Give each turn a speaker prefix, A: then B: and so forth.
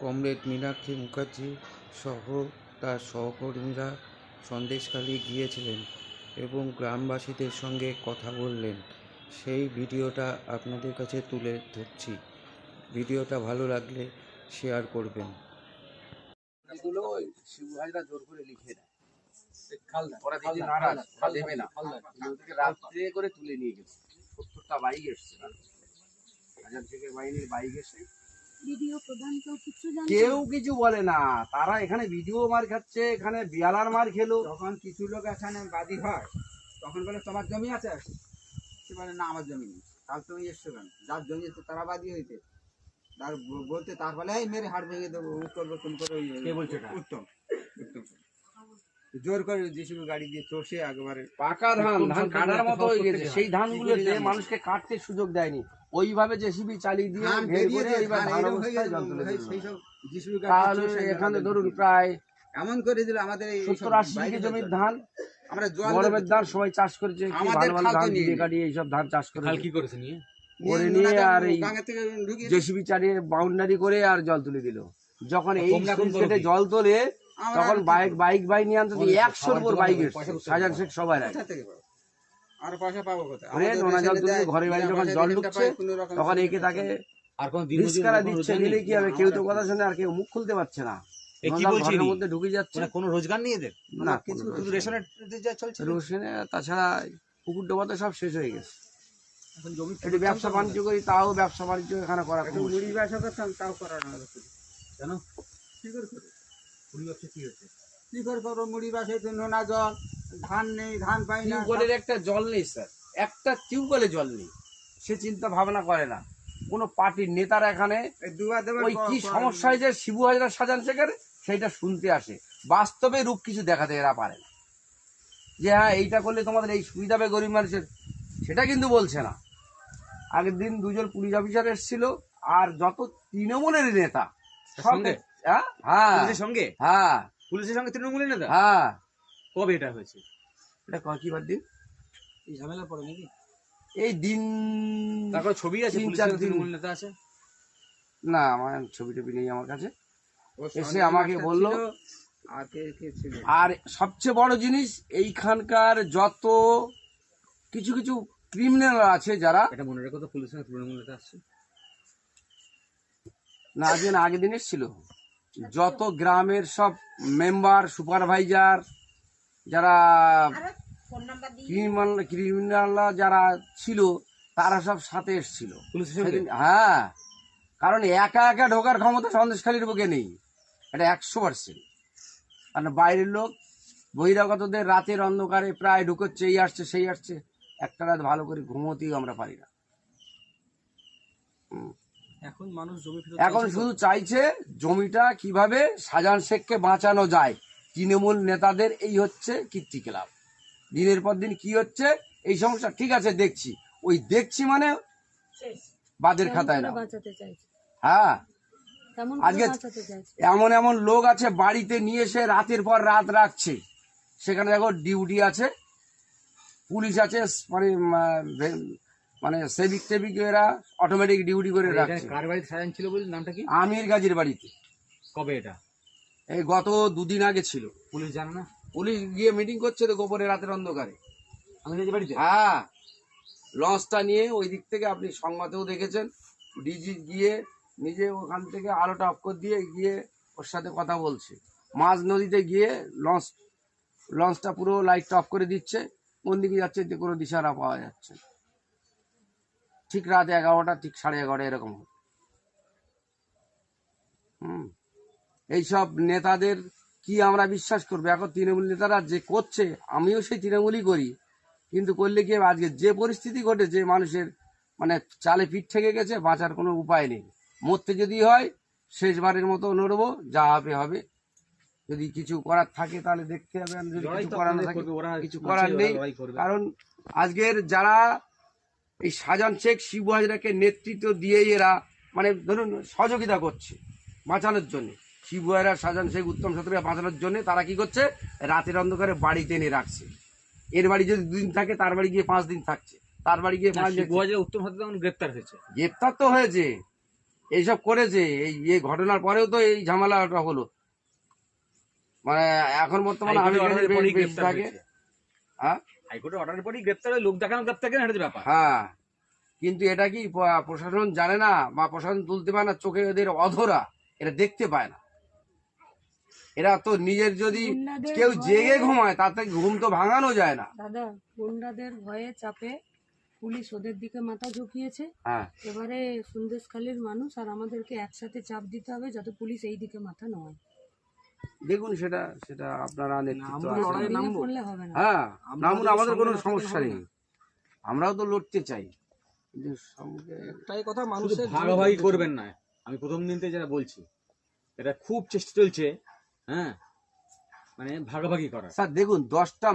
A: Comrade Meenakshi Mukherjee সহ তার সহকর্মীরা সন্দেশখালি গিয়েছিলেন এবং গ্রামবাসীদের সঙ্গে কথা বললেন। সেই ভিডিওটা আপনাদের কাছে তুলে ধরছি। ভিডিওটা ভালো লাগলে শেয়ার করবেন।
B: এগুলো ওই শিবু হাজরা জোর করে লিখে ওরা নারাজ দেবে না। রাত্রে করে তুলে নিয়ে গেছে। সত্তরটা বাইক এসছে। হাজার থেকে বাহিনীর বাইক এসে
C: ভিডিও প্রধান কেউ কিছু জানতো
B: কেউ কিছু বলে না। তারা এখানে ভিডিও মার খাচ্ছে এখানে বিয়ালার মার খেলো।
D: তখন কিছু লোক এখানে বাদী হয় তখন বলে তোমার জমি আছে? সে বলে না আমার জমি নেই। তাহলে তুমি এসছো কেন? যার জমি আছে তারা বাদী হইতে। তার বলতে তার বলে এই মেরে হাড় ভেঙে দেবো করব তুমি করে ওই-
B: কে বলছে এটা?
D: উত্তম উত্তম। জোর করে জিসিবি গাড়ি দিয়ে চষে একবারে
B: পাকা ধান ধান কাটার মতো হয়ে গেছে। সেই ধানগুলোতে মানুষকে কাটতে সুযোগ দেয়নি। ওইভাবে জেসিবি চালিয়ে দিয়ে করে এইবার
D: ধান
B: অবস্থায় তাহলে এখানে ধরুন প্রায়
D: এমন করে দিল আমাদের এই
B: সত্তর আশি বিঘে জমির ধান
D: আমরা
B: গরমের ধান সবাই চাষ করেছে কি ভালো ভালো ধান দিয়ে কাটিয়ে এইসব ধান চাষ করে
E: খাল কি করেছে নিয়ে?
B: করে
D: নিয়ে
B: আর এই জেসিবি চালিয়ে বাউন্ডারি করে আর জল তুলে দিল। যখন এই কেটে জল তোলে তখন বাইক বাইক বাইক নিয়ে আনতে একশোর উপর বাইক এসছে। সাজান শেখ সবাই?
D: আর পয়সা পাবো কোথায়?
B: ওরে নোনা জল তুলছে, ঘরে বাড়ি যখন জল ঢুকছে, তখন একে তাকে
E: আর কোন দিন
B: রিস্কারা দিচ্ছে নিলে কি হবে? কেউ তো কথা শুনে আর কেউ মুখ খুলতে পারছে না।
E: কি বলছি
B: মধ্যে ঢুকে যাচ্ছে।
E: মানে কোনো রোজগার নেই এদের?
B: না
D: কিছু
E: শুধু রেশনের যা চলছে।
B: নেই। তাছাড়া পুকুর ডোবাতে সব শেষ হয়ে গেছে।
E: এখন জমি
B: একটু ব্যবসা বাণিজ্য করি তাও ব্যবসা বাণিজ্য এখানে করা
D: একটু মুড়ি ব্যবসা করতাম, তাও করানো না।
E: কেন?
D: কি করে করব?
E: ব্যবসা কি হচ্ছে?
D: কি করে করব? মুড়ি ব্যবসায় নোনা জল, ধান নেই, ধান পাই না।
B: টিউবওয়েলের একটা জল নেই স্যার। একটা টিউবওয়েলে জল নেই। সে চিন্তা ভাবনা করে না। কোনো পার্টির নেতারা এখানে ওই কি সমস্যা হয়েছে শিবু হাজরা সাজান শেখের? সেইটা শুনতে আসে। বাস্তবে রূপ কিছু দেখাতে এরা পারে না। যে হ্যাঁ এইটা করলে তোমাদের এই সুবিধা হবে গরিব মানুষের। সেটা কিন্তু বলছে না। আগের দিন দুজন পুলিশ অফিসার এসেছিল আর যত তৃণমূলের নেতা
E: সঙ্গে?
B: হ্যাঁ হ্যাঁ।
E: সঙ্গে?
B: হ্যাঁ।
E: পুলিশের সঙ্গে তৃণমূলের নেতা?
B: হ্যাঁ।
E: কবে এটা হয়েছে?
B: এটা কয় কি বার দিন।
E: এই ঝামেলা পড়ে নাকি?
B: এই দিন
E: তারপরে ছবি আছে
B: তিন চার দিন।
E: নেতা আছে?
B: না আমার ছবি টবি নেই আমার কাছে। এসে আমাকে বলল,
D: আর
B: সবচেয়ে বড় জিনিস এইখানকার যত কিছু কিছু ক্রিমিনাল আছে যারা
E: এটা মনে রেখো তো পুলিশের তৃণমূল নেতা আসছে।
B: না না আগের দিন এসেছিল। যত গ্রামের সব মেম্বার সুপারভাইজার যারা ক্রিমিনাল ক্রিমিনালরা যারা ছিল তারা সব সাথে এসেছিল। হ্যাঁ। কারণ একা একা ঢোকার ক্ষমতা সন্দেশখালীর বুকে নেই। এটা একশো পার্সেন্ট কারণ বাইরের লোক বহিরাগতদের রাতের অন্ধকারে প্রায় ঢুকোচ্ছে এই আসছে সেই আসছে। একটা রাত ভালো করে ঘুমোতেও আমরা পারি না।
E: এখন মানুষ জমি
B: এখন শুধু চাইছে জমিটা কীভাবে সাজান শেখকে বাঁচানো যায়। তৃণমূল নেতাদের এই হচ্ছে কীর্তিকলাপ দিনের পর দিন কি হচ্ছে? এই সমস্যা। ঠিক আছে দেখছি। ওই দেখছি মানে বাদের খাতায় না হ্যাঁ। আজকে- এমন এমন লোক আছে বাড়িতে নিয়ে এসে রাতের পর রাত রাখছে। সেখানে দেখো ডিউটি আছে পুলিশ আছে মানে মানে সেবিক টেবিক এরা অটোমেটিক ডিউটি করে রাখছে।
E: কার বাড়িতে সাজান ছিল বলে নামটা কি?
B: আমির গাজীর বাড়িতে।
E: কবে এটা?
B: এই গত দুদিন আগে ছিল।
E: পুলিশ জানে না?
B: পুলিশ গিয়ে মিটিং করছে তো গোপনে রাতের অন্ধকারে।
E: আমি
B: হ্যাঁ। লঞ্চটা নিয়ে ওই দিক থেকে আপনি সংবাদেও দেখেছেন। ডিজি গিয়ে নিজে ওখান থেকে আলোটা অফ করে দিয়ে গিয়ে ওর সাথে কথা বলছে। মাঝ নদীতে গিয়ে লঞ্চ লঞ্চটা পুরো লাইটটা অফ করে দিচ্ছে। কোন দিকে যাচ্ছে যে কোনো দিশারা পাওয়া যাচ্ছে। না। ঠিক রাত এগারোটা ঠিক সাড়ে এগারোটা এরকম। হুম। এইসব নেতাদের কি আমরা বিশ্বাস করব? এখন তৃণমূল নেতারা যে করছে আমিও সেই তৃণমূলই করি। কিন্তু করলে কি আজকে যে পরিস্থিতি ঘটেছে মানুষের মানে চালে পিঠ থেকে গেছে বাঁচার কোনো উপায় নেই। মরতে যদি হয় শেষবারের মতো নড়বো যা হবে হবে। যদি কিছু করার থাকে তাহলে দেখতে হবে। যদি কিছু করার না থাকে কিছু করার নেই। কারণ আজকের যারা এই সাজান শেখ শিবু হাজরাকে নেতৃত্ব দিয়ে এরা মানে ধরুন সহযোগিতা করছে বাঁচানোর জন্য। শিবু হাজরা সাজান শেখ উত্তম শত্রুকে বাঁচানোর জন্য তারা কি করছে? রাতের অন্ধকারে বাড়িতে এনে রাখছে। এর বাড়ি যদি দুদিন থাকে তার বাড়ি গিয়ে পাঁচ দিন থাকছে। তার বাড়ি গিয়ে পাঁচ
E: উত্তম হাতে তখন গ্রেপ্তার হয়েছে।
B: গ্রেপ্তার তো হয়েছে। এইসব করেছে। এই এই ঘটনার পরেও তো এই ঝামেলাটা হলো। মানে এখন বর্তমানে আমি থাকে। হ্যাঁ?
E: হাইকোর্টের অর্ডারের পরেই গ্রেপ্তার হয়ে লোক দেখানো গ্রেপ্তার কেন এটা ব্যাপার।
B: হ্যাঁ। কিন্তু এটা কি প্রশাসন জানে না বা প্রশাসন তুলতে পারে না চোখে এদের অধরা। এটা দেখতে পায় না। এরা তো নিজের যদি কেউ জেগে ঘুমায় তাতে ঘুম তো ভাঙানো যায় না।
C: দাদা গুন্ডাদের ভয়ে চাপে পুলিশ ওদের দিকে মাথা ঝুঁকিয়েছে।
B: হ্যাঁ।
C: এবারে সন্দেশখালীর মানুষ আর আমাদেরকে একসাথে চাপ দিতে হবে যাতে পুলিশ এই দিকে মাথা নয়
B: দেখুন সেটা সেটা আপনারা হ্যাঁ নামুন আমাদের কোনো সমস্যা নেই। আমরাও তো লড়তে চাই।
F: একটাই কথা মানুষের
E: ভাগাভাগি করবেন না। আমি প্রথম দিন থেকে যেটা বলছি এটা খুব চেষ্টা চলছে হ্যাঁ? মানে ভাগাভাগি করা
B: স্যার দেখুন দশটা